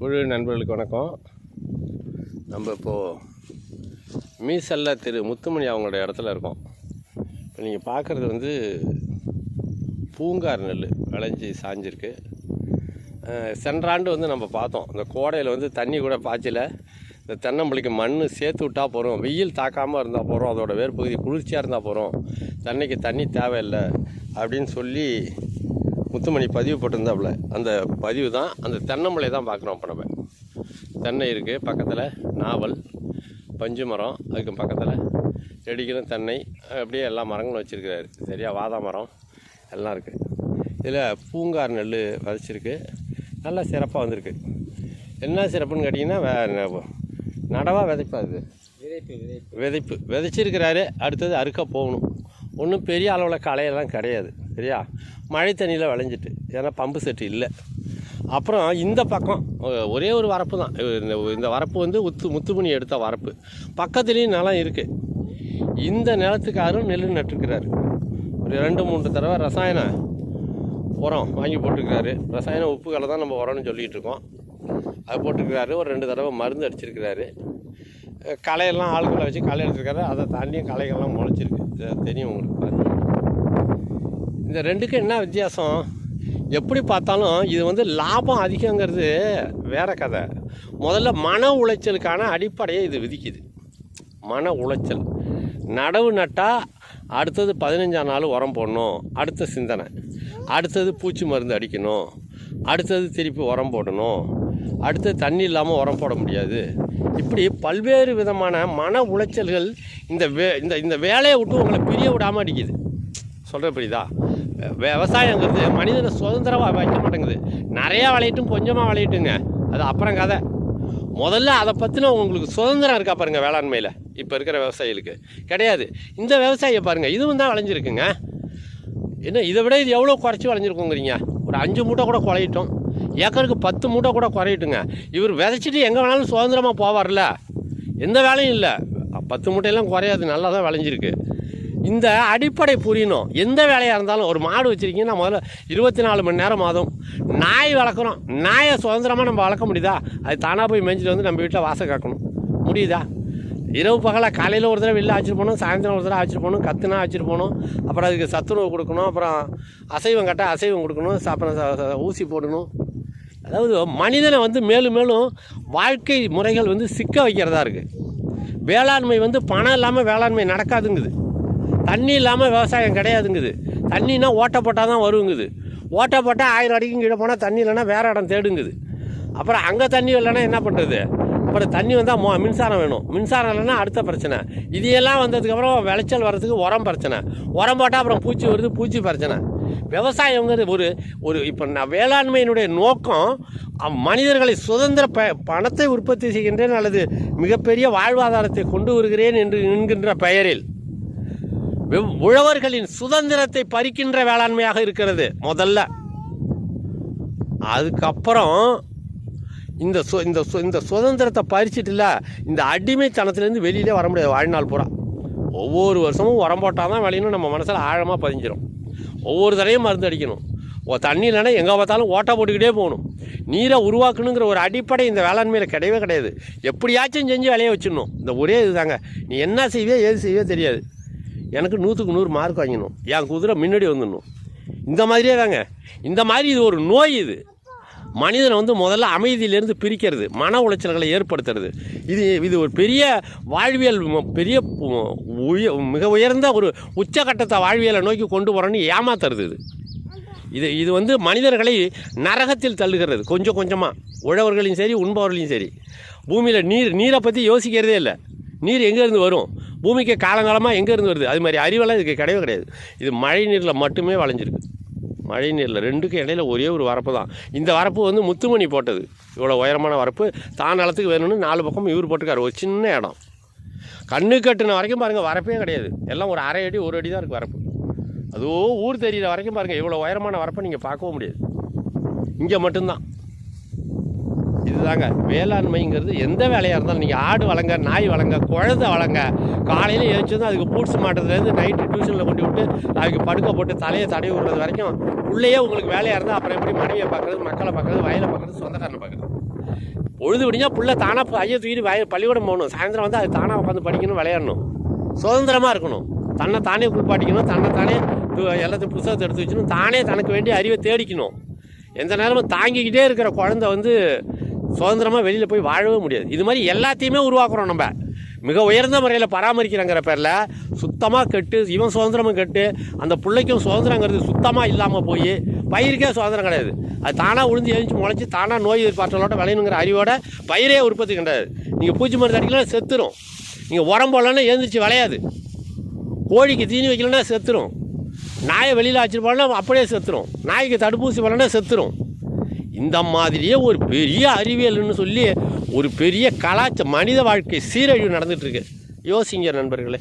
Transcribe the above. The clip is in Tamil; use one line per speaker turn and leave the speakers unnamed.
குழு நண்பர்களுக்கு வணக்கம். நம்ம இப்போது மீசல்ல திரு முத்துமணி அவங்களோட இடத்துல இருக்கோம். இப்போ நீங்கள் பார்க்குறது வந்து பூங்கார் நெல் விளைஞ்சி சாஞ்சிருக்கு. சென்ற ஆண்டு வந்து நம்ம பார்த்தோம். இந்த கோடையில் வந்து தண்ணி கூட பாய்ச்சல. இந்த தென்னம்பிள்ளைக்கு மண் சேர்த்து விட்டா போகிறோம் வெயில் தாக்காமல் இருந்தால் போகிறோம் அதோட வேர்பகுதி குளிர்ச்சியாக இருந்தால் போகிறோம் தண்ணிக்கு தண்ணி தேவையில்லை அப்படின்னு சொல்லி முத்துமணி பதிவு போட்டிருந்தாப்புல. அந்த பதிவு தான் அந்த தென்னம்பிள்ளை தான் பார்க்குறோம் இப்போ நம்ம. தென்னை இருக்குது பக்கத்தில் நாவல் பஞ்சு மரம் அதுக்கு பக்கத்தில் செடிகளும் தென்னை அப்படியே எல்லா மரங்களும் வச்சுருக்கிறாரு. சரியா? வாதா மரம் எல்லாம் இருக்குது இதில் பூங்கார் நெல் விதைச்சிருக்கு நல்லா சிறப்பாக வந்திருக்கு. என்ன சிறப்புன்னு கேட்டிங்கன்னா வே நடவா விதைப்பா இது.
விதைப்பு விதைப்பு.
விதைப்பு. விதைச்சிருக்கிறாரு அடுத்தது அறுக்க போகணும். ஒன்றும் பெரிய அளவில் களையெல்லாம் கிடையாது சரியா? மழை தண்ணியில் விளைஞ்சிட்டு ஏன்னா பம்பு செட்டு இல்லை. அப்புறம் இந்த பக்கம் ஒரே ஒரு வரப்பு தான். இந்த இந்த வரப்பு வந்து உத்து முத்துமணி எடுத்த வரப்பு. பக்கத்துலேயும் நிலம் இருக்குது இந்த நிலத்துக்காரும் நெல் நட்டுருக்கிறாரு. ஒரு ரெண்டு மூன்று தடவை ரசாயன உரம் வாங்கி போட்டிருக்கிறாரு. ரசாயன உப்புகளை தான் நம்ம உரம்னு சொல்லிகிட்டு இருக்கோம். அது போட்டிருக்கிறாரு. ஒரு ரெண்டு தடவை மருந்து அடிச்சிருக்கிறாரு. களையெல்லாம் ஆளுகளை வச்சு களை எடுத்துருக்காரு. அதை தாண்டியும் களைகள்லாம் முளைச்சிருக்கு. தெரியும் உங்களுக்கு பார்த்து இந்த ரெண்டுக்கும் என்ன வித்தியாசம்? எப்படி பார்த்தாலும் இது வந்து லாபம் அதிகங்கிறது வேற கதை. முதல்ல மன உளைச்சலுக்கான அடிப்படையை இது விதிக்குது. மன உளைச்சல். நடவு நட்டால் அடுத்தது பதினஞ்சாம் நாள் உரம் போடணும். அடுத்த சிந்தனை. அடுத்தது பூச்சி மருந்து அடிக்கணும். அடுத்தது திருப்பி உரம் போடணும். அடுத்தது தண்ணி இல்லாமல் உரம் போட முடியாது. இப்படி பல்வேறு விதமான மன உளைச்சல்கள் இந்த வே இந்த இந்த வேலையை விட்டு உங்களை பிரிய விடாமல் அடிக்குது. சொல்கிற புரியுதா? விவசாயங்கிறது மனிதனை சுதந்திரமாக வைக்க மாட்டேங்குது. நிறையா விளையட்டும் கொஞ்சமாக விளையட்டுங்க. அது அப்புறம் கதை. முதல்ல அதை பற்றின உங்களுக்கு சுதந்திரம் இருக்கா பாருங்கள் வேளாண்மையில். இப்போ இருக்கிற விவசாயிகளுக்கு. கிடையாது. இந்த விவசாயியை பாருங்கள் இதுவும் தான் விளைஞ்சிருக்குங்க. என்ன இதை விட இது எவ்வளோ குறைச்சி விளைஞ்சிருக்குங்கிறீங்க? ஒரு அஞ்சு மூட்டை கூட குறையட்டும் ஏக்கருக்கு பத்து மூட்டை கூட குறையட்டுங்க. இவர் விதைச்சிட்டு எங்கே வேணாலும் சுதந்திரமாக போவார்ல? எந்த வேலையும் இல்லை. பத்து மூட்டையெல்லாம் குறையாது நல்லா தான் விளைஞ்சிருக்கு. இந்த அடிப்படை புரியணும். எந்த வேலையாக இருந்தாலும் ஒரு மாடு வச்சுருக்கீங்கன்னா முதல்ல இருபத்தி நாலு மணி நேரம் ஆகும். நாய் வளர்க்குறோம் நாயை சுதந்திரமாக நம்ம வளர்க்க முடியுதா? அது தானாக போய் மேய்ஞ்சிட்டு வந்து நம்ம வீட்டில் வாசம் காக்கணும் முடியுதா? இரவு பகலாக காலையில் ஒரு தடவை வெளில அழைச்சிட்டு போகணும் சாயந்தரம் ஒரு தடவை அழைச்சிட்டு போகணும் கத்துனா அழைச்சிட்டு போகணும். அப்புறம் அதுக்கு சத்துணவு கொடுக்கணும் அப்புறம் அசைவம் கட்டால் அசைவம் கொடுக்கணும் அப்புறம் ஊசி போடணும். அதாவது மனிதனை வந்து மேலும் மேலும் வாழ்க்கை முறைகள் வந்து சிக்க வைக்கிறதா இருக்குது வேளாண்மை வந்து பணம் இல்லாமல் வேளாண்மை நடக்காதுங்குது. தண்ணி இல்லாமல் விவசாயம் கிடையாதுங்குது. தண்ணினா ஓட்டை போட்டால் தான் வருங்குது. ஓட்டை போட்டால் ஆயிரம் அடிக்கும் கீழே போனால் தண்ணி இல்லைன்னா வேறு இடம் தேடுங்குது. அப்புறம் அங்கே தண்ணி இல்லைன்னா என்ன பண்ணுறது அப்புறம் தண்ணி வந்தால் மோ மின்சாரம் வேணும். மின்சாரம் இல்லைன்னா அடுத்த பிரச்சனை. இதையெல்லாம் வந்ததுக்கப்புறம் விளைச்சல் வர்றதுக்கு உரம் பிரச்சனை. உரம் போட்டால் அப்புறம் பூச்சி வருது பூச்சி பிரச்சனை. விவசாயங்கிறது ஒரு ஒரு இப்போ நான் வேளாண்மையினுடைய நோக்கம் மனிதர்களை சுதந்திர ப பணத்தை உற்பத்தி செய்கின்றேன் அல்லது மிகப்பெரிய வாழ்வாதாரத்தை கொண்டு வருகிறேன் என்று என்கின்ற பெயரில். உழவர்களின் சுதந்திரத்தை பறிக்கின்ற வேளாண்மையாக இருக்கிறது முதல்ல. அதுக்கப்புறம் இந்த சு இந்த சு இந்த சுதந்திரத்தை பறிச்சிட்டுல இந்த அடிமைத்தனத்துலேருந்து வெளியிலே வர முடியாது. வாழ்நாள் பூரா. ஒவ்வொரு வருஷமும் உரம் போட்டால் தான் விளையணும் நம்ம மனசில் ஆழமாக பதிஞ்சிடும் ஒவ்வொரு தடையும் மருந்து அடிக்கணும். ஓ தண்ணி இல்லைன்னா எங்கே பார்த்தாலும் ஓட்டை போட்டுக்கிட்டே போகணும். நீரை உருவாக்கணுங்கிற ஒரு அடிப்படை இந்த வேளாண்மையில் கிடையவே கிடையாது. எப்படியாச்சும் செஞ்சு விளைய வச்சிடணும். இந்த ஒரே இதுதாங்க. நீ என்ன செய்வே ஏது செய்வே தெரியாது. எனக்கு நூற்றுக்கு நூறு மார்க் வாங்கிடணும். என் குதிரை முன்னாடி வந்துடணும். இந்த மாதிரியே தாங்க. இந்த மாதிரி இது ஒரு நோய் இது. மனிதனை வந்து முதல்ல அமைதியிலேருந்து பிரிக்கிறது மன உளைச்சல்களை ஏற்படுத்துறது. இது இது ஒரு பெரிய வாழ்வியல் பெரிய உய மிக உயர்ந்த ஒரு உச்சகட்டத்தை வாழ்வியலை நோக்கி கொண்டு போகிறோன்னு ஏமாத்துறது இது. இது இது வந்து மனிதர்களை நரகத்தில் தள்ளுகிறது கொஞ்சம் கொஞ்சமாக உழவர்களையும் சரி உண்பவர்களையும் சரி. பூமியில் நீர் நீரை பற்றி யோசிக்கிறதே இல்லை. நீர் எங்கேருந்து வரும்? பூமிக்கு காலங்காலமாக எங்கேருந்து வருது? அது மாதிரி அறிவெல்லாம் இதுக்கு கிடையவே கிடையாது. இது மழை நீரில் மட்டுமே வளைஞ்சிருக்கு. மழை நீரில் ரெண்டுக்கும் இடையில ஒரே ஒரு வரப்பு தான். இந்த வரப்பு வந்து முத்துமணி போட்டது. இவ்வளோ உயரமான வரப்பு. தான் நிலத்துக்கு வேணும்னு நாலு பக்கம் இவர் போட்டுக்காரு ஒரு சின்ன இடம். கண்ணு கட்டுன வரைக்கும் பாருங்கள் வரப்பே கிடையாது. எல்லாம் ஒரு அரை அடி ஒரு அடி தான் இருக்குது வரப்பு. அதோ ஊர் தெரிகிற வரைக்கும் பாருங்கள் இவ்வளோ உயரமான வரப்பை நீங்கள் பார்க்கவும் முடியாது. இங்கே மட்டும்தான். தாங்க வேளாண்மைங்கிறது எந்த வேலையாக இருந்தாலும் நீங்கள் ஆடு வளங்க நாய் வளங்க குழந்த வளங்க காலையில் எழுந்ததும் அதுக்கு பூட்ஸ் மாட்டுறதுலேருந்து நைட்டு டியூஷனில் கொண்டு விட்டு அதுக்கு படுக்க போட்டு தலையை தடவி விடுறது வரைக்கும் உள்ளேயே உங்களுக்கு வேலையாக இருந்தால் அப்புறம் எப்படி மனைவியை பார்க்குறது மக்களை பார்க்குறது வயலை பார்க்குறது சொந்தக்காரனை பார்க்குறது? பொழுது விடிஞ்சால் புள்ள தானாக ஐயோ தூக்கி வய பள்ளிக்கூடம் போகணும். சாயந்தரம் வந்து அது தானாக உட்காந்து படிக்கணும் விளையாடணும். சுதந்திரமாக இருக்கணும். தன்னை தானே குளிப்பாட்டிக்கணும் தன்னை தானே எல்லாத்தையும் புத்தகத்தை எடுத்து வச்சுக்கணும் தானே தனக்கு வேண்டிய அறிவை தேடிக்கணும். எந்த நேரமும் தாங்கிக்கிட்டே இருக்கிற குழந்த வந்து சுதந்திரமாக வெளியில் போய் வாழவே முடியாது. இது மாதிரி எல்லாத்தையுமே உருவாக்குறோம் நம்ம. மிக உயர்ந்த முறையில் பராமரிக்கிறங்கிற பேரில் சுத்தமாக கெட்டு இவன் சுதந்திரமும் கெட்டு அந்த பிள்ளைக்கும் சுதந்திரங்கிறது சுத்தமாக இல்லாமல் போய் பயிருக்கே சுதந்திரம் கிடையாது. அது தானாக உளுந்து எழுந்து முளைச்சி தானாக நோய் எதிர்பார்த்தலோட விளையணுங்கிற அறிவோட பயிரே உற்பத்தி கிடையாது. நீங்கள் பூச்சி மருந்து அடிக்கலாம் செத்துரும். நீங்கள் உரம் போடலன்னா எழுந்திரிச்சு விளையாது. கோழிக்கு தீனி வைக்கலன்னா செத்துரும். நாயை வெளியில் வச்சுருப்பாங்கன்னா அப்படியே செத்துரும். நாய்க்கு தடுப்பூசி போடலன்னா செத்துரும். இந்த மாதிரியே ஒரு பெரிய அறிவியல்னு சொல்லி ஒரு பெரிய கலாச்சார மனித வாழ்க்கை சீரழிவு நடந்துகிட்ருக்கு யோசிங்க நண்பர்களே.